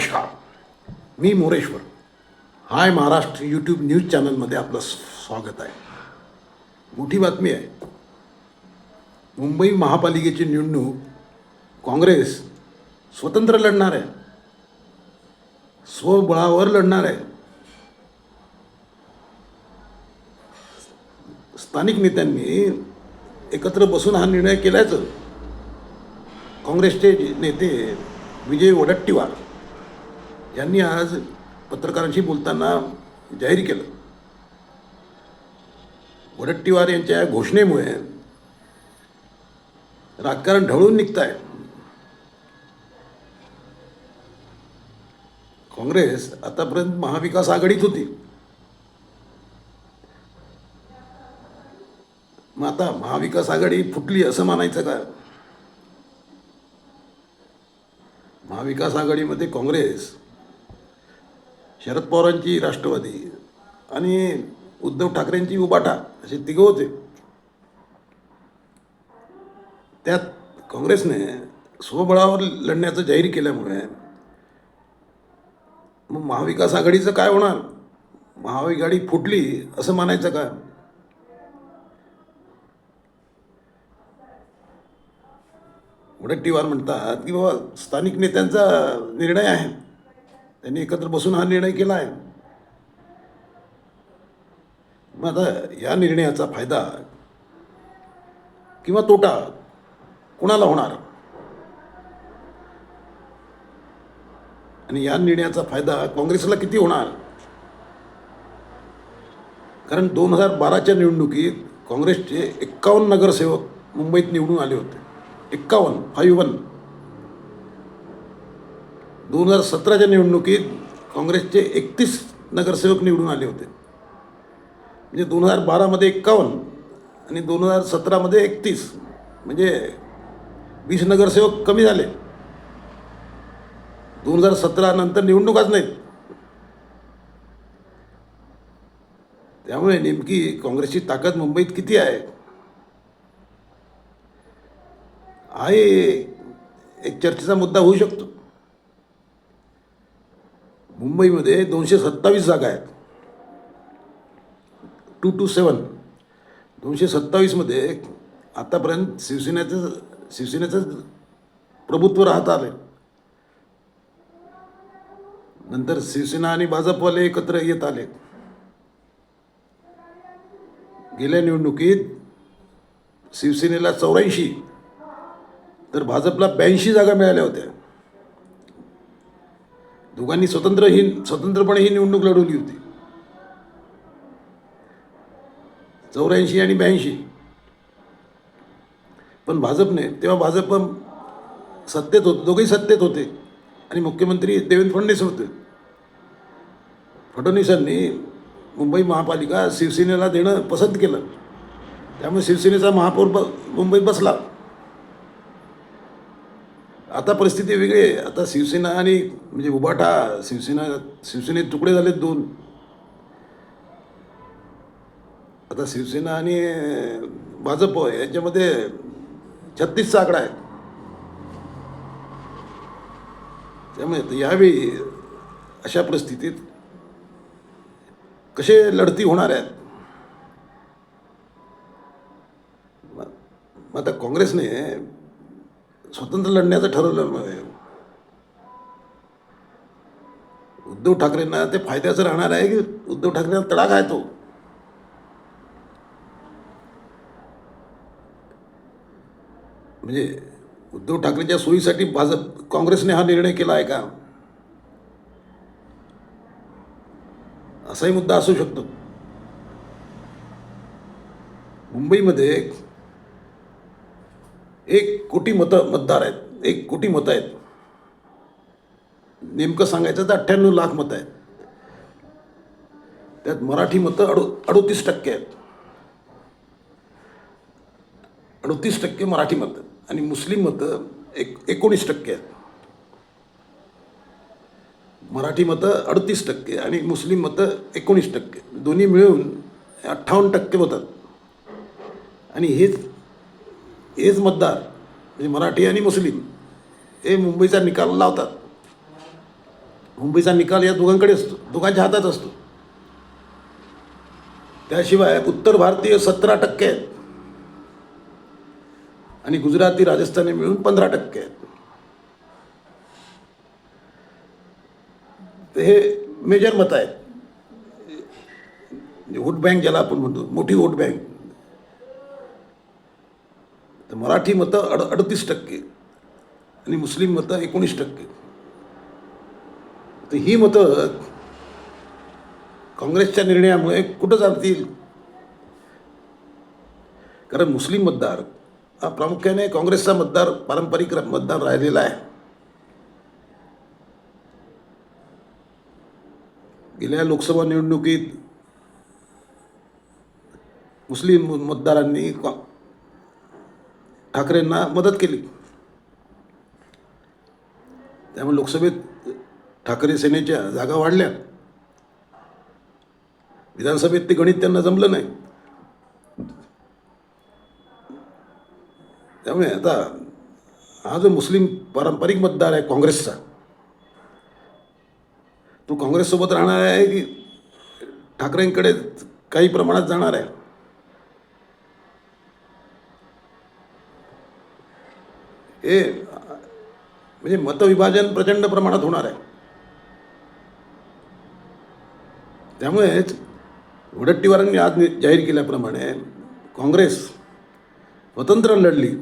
नमस्कार. मी Moreshwar. Hi Maharashtra YouTube news चॅनलमध्ये आपलं स्वागत आहे. मोठी बातमी आहे. मुंबई महापालिकेची निवडणूक काँग्रेस स्वतंत्र लढणार आहे. स्वबळावर लढणार आहे. स्थानिक नेत्यांनी एकत्र बसून हा निर्णय केल्याचं. काँग्रेसचे जे नेते विजय वडट्टीवार. यांनी आज पत्रकारांशी बोलताना जाहीर केलं. वडट्टीवार यांच्या घोषणेमुळे राजकारण ढवळून निघत आहे काँग्रेस आतापर्यंत महाविकास आघाडीत होती. मग आता महाविकास आघाडी फुटली असं मानायचं का? महाविकास आघाडीमध्ये काँग्रेस शरद पवारांची राष्ट्रवादी आणि उद्धव ठाकरेंची उबाटा असे तिघं होते. त्यात काँग्रेसने स्वबळावर लढण्याचं जाहीर केल्यामुळे मग महाविकास आघाडीचं काय होणार? महाआघाडी फुटली असं मानायचं का? वडट्टीवार म्हणतात की बाबा स्थानिक नेत्यांचा निर्णय आहे. त्यांनी एकत्र बसून हा निर्णय केला आहे मग आता या निर्णयाचा फायदा किंवा तोटा कुणाला होणार? आणि या निर्णयाचा फायदा काँग्रेसला किती होणार? कारण दोन हजार बाराच्या निवडणुकीत काँग्रेसचे एक्कावन्न नगरसेवक मुंबईत निवडून आले होते. एक्कावन्न फाईव्ह वन. दोन हजार सतराच्या निवडणुकीत काँग्रेसचे एकतीस नगरसेवक निवडून आले होते. म्हणजे दोन हजार बारामध्ये एक्कावन्न आणि दोन हजार सतरामध्ये एकतीस. म्हणजे वीस नगरसेवक कमी झाले. दोन हजार सतरा नंतर निवडणुकाच नाहीत. त्यामुळे नेमकी काँग्रेसची ताकद मुंबईत किती आहे? आहे एक चर्चेचा मुद्दा होऊ शकतो. मुंबईमध्ये दोनशे सत्तावीस जागा आहेत. टू टू सेवन दोनशे सत्तावीसमध्ये आतापर्यंत शिवसेनेचं शिवसेनेचं प्रभुत्व राहत आले नंतर शिवसेना आणि भाजपवाले एकत्र येत आले. गेल्या निवडणुकीत शिवसेनेला चौऱ्याऐंशी तर भाजपला ब्याऐंशी जागा मिळाल्या होत्या. दोघांनी स्वतंत्र ही स्वतंत्रपणे ही निवडणूक लढवली होती. चौऱ्याऐंशी आणि ब्याऐंशी. पण भाजपने तेव्हा भाजप सत्तेत होते दोघेही सत्तेत होते. आणि मुख्यमंत्री देवेंद्र फडणवीस होते. फडणवीसांनी मुंबई महापालिका शिवसेनेला देणं पसंत केलं. त्यामुळे शिवसेनेचा महापौर ब मुंबईत बसला. आता परिस्थिती वेगळी आहे. आता शिवसेना आणि म्हणजे उभाटा शिवसेना शिवसेनेत तुकडे झालेत दोन. आता शिवसेना आणि भाजप यांच्यामध्ये छत्तीसचा आकडा आहे. त्यामुळे यावेळी अशा परिस्थितीत कसे लढती होणार आहेत? मग आता काँग्रेसने स्वतंत्र लढण्याचं ठरवलं आहे उद्धव ठाकरेंना ते फायद्याचं राहणार आहे की उद्धव ठाकरेंना तडा आहे तो? म्हणजे उद्धव ठाकरेंच्या सोयीसाठी भाजप काँग्रेसने हा निर्णय केला आहे का? असाही मुद्दा असू शकतो. मुंबईमध्ये एक कोटी मतं मतदार आहेत. एक कोटी मतं आहेत. नेमकं सांगायचं तर अठ्ठ्याण्णव लाख मतं आहेत. त्यात मराठी मतं अडो अडोतीस टक्के आहेत. अडोतीस टक्के मराठी मतं आणि मुस्लिम मतं एक एकोणीस टक्के आहेत. मराठी मतं अडतीस टक्के आणि मुस्लिम मतं एकोणीस टक्के. दोन्ही मिळून अठ्ठावन्न टक्के होतात. आणि हेच हेच मतदार म्हणजे मराठी आणि मुस्लिम हे मुंबईचा निकाल लावतात. मुंबईचा निकाल या दोघांकडे असतो दोघांच्या हातात असतो. त्याशिवाय उत्तर भारतीय सतरा टक्के आहेत. आणि गुजराती राजस्थानी मिळून पंधरा टक्के आहेत. हे मेजर मत आहेत. म्हणजे वोट बँक ज्याला आपण म्हणतो मोठी वोट बँक. तर मराठी मतं अड अडतीस टक्के आणि मुस्लिम मतं एकोणीस टक्के. तर ही मतं काँग्रेसच्या निर्णयामुळे कुठं जातील? कारण मुस्लिम मतदार हा प्रामुख्याने काँग्रेसचा मतदार पारंपरिक मतदार राहिलेला आहे. गेल्या लोकसभा निवडणुकीत मुस्लिम मतदारांनी ठाकरेंना मदत केली. त्यामुळे लोकसभेत ठाकरे सेनेच्या जागा वाढल्या. विधानसभेत ते गणित त्यांना जमलं नाही. त्यामुळे आता हा जो मुस्लिम पारंपरिक मतदार आहे काँग्रेसचा तो काँग्रेससोबत राहणार आहे की ठाकरेंकडे काही प्रमाणात जाणार आहे? हे म्हणजे मतविभाजन प्रचंड प्रमाणात होणार आहे. त्यामुळेच वडट्टीवारांनी आज जाहीर केल्याप्रमाणे काँग्रेस स्वतंत्र लढली.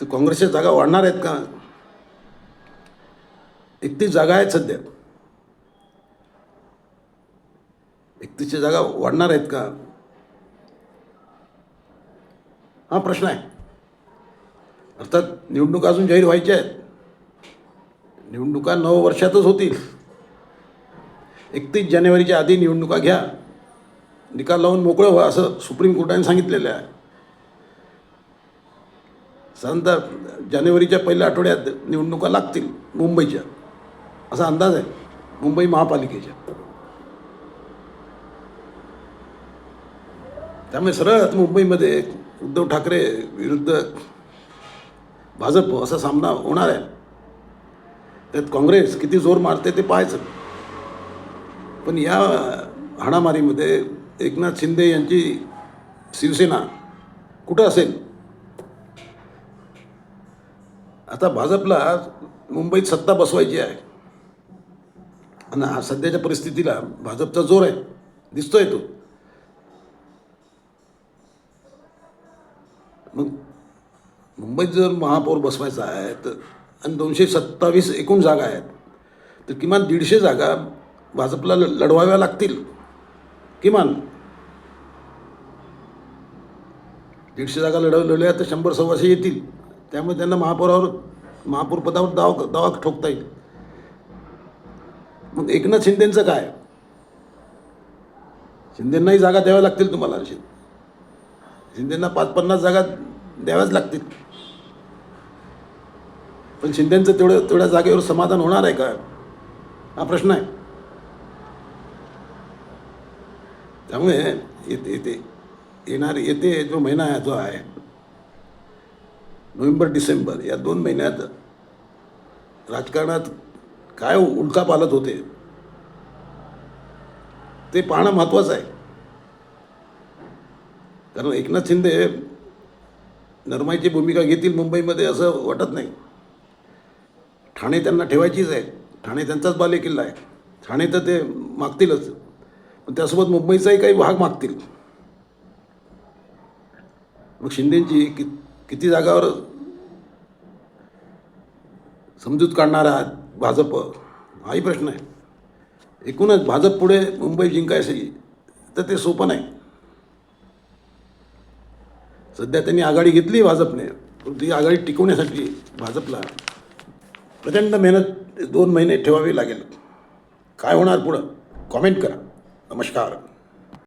तर काँग्रेसच्या जागा वाढणार आहेत का? एकतीस जागा आहेत सध्या. एकतीसच्या जागा वाढणार आहेत का? हा प्रश्न आहे. अर्थात निवडणुका अजून जाहीर व्हायच्या आहेत. निवडणुका नऊ वर्षातच होतील. एकतीस जानेवारीच्या आधी निवडणुका घ्या. निकाल लावून मोकळं व्हा असं सुप्रीम कोर्टाने सांगितलेलं आहे. साधारणतः जानेवारीच्या पहिल्या आठवड्यात निवडणुका लागतील मुंबईच्या. असा अंदाज आहे. मुंबई महापालिकेच्या. त्यामुळे सरळ मुंबईमध्ये उद्धव ठाकरे विरुद्ध भाजप असा सामना होणार आहे. त्यात काँग्रेस किती जोर मारते ते पाहायचं. पण या हाणामारीमध्ये एकनाथ शिंदे यांची शिवसेना कुठं असेल? आता भाजपला मुंबईत सत्ता बसवायची आहे. आणि हा सध्याच्या परिस्थितीला भाजपचा जोर आहे. दिसतोय तो. मुंबईत जर महापौर बसवायचा आहे तर आणि दोनशे सत्तावीस एकूण जागा आहेत तर किमान दीडशे जागा भाजपला ल- लढवाव्या लागतील. किमान. दीडशे जागा लढवलेल्या तर शंभर सव्वाशे येतील. त्यामुळे त्यांना महापौरावर महापौर पदावर दावा दावा ठोकता येईल. मग एकनाथ शिंदेचं काय? शिंदेंनाही जागा द्याव्या लागतील तुम्हाला शिंदेंना पाच पन्नास जागा द्याव्याच लागतील. पण शिंदेचं तेवढं तेवढ्या जागेवर समाधान होणार आहे का? हा प्रश्न आहे. त्यामुळे येते येते. येणार येते जो महिना आहे जो आहे. नोव्हेंबर डिसेंबर या दोन महिन्यात राजकारणात काय उलका पालत होते? ते पाहणं महत्त्वाचं आहे. कारण एकनाथ शिंदे नरमाईची भूमिका घेतील मुंबईमध्ये असं वाटत नाही. ठाणे त्यांना ठेवायचीच आहे. ठाणे त्यांचाच बालेकिल्ला आहे. ठाणे तर ते मागतीलच. पण त्यासोबत मुंबईचाही काही भाग मागतील. मग शिंदेची कि किती जागावर समजूत काढणार आहात भाजप? हाही प्रश्न आहे. एकूणच भाजप पुढे मुंबई जिंकायसाठी तर ते सोपं नाही. सध्या त्यांनी आघाडी घेतली भाजपने. पण ती आघाडी टिकवण्यासाठी भाजपला प्रचंड मेहनत दोन महिने ठेवावी लागेल. काय होणार पुढं? कॉमेंट करा. नमस्कार.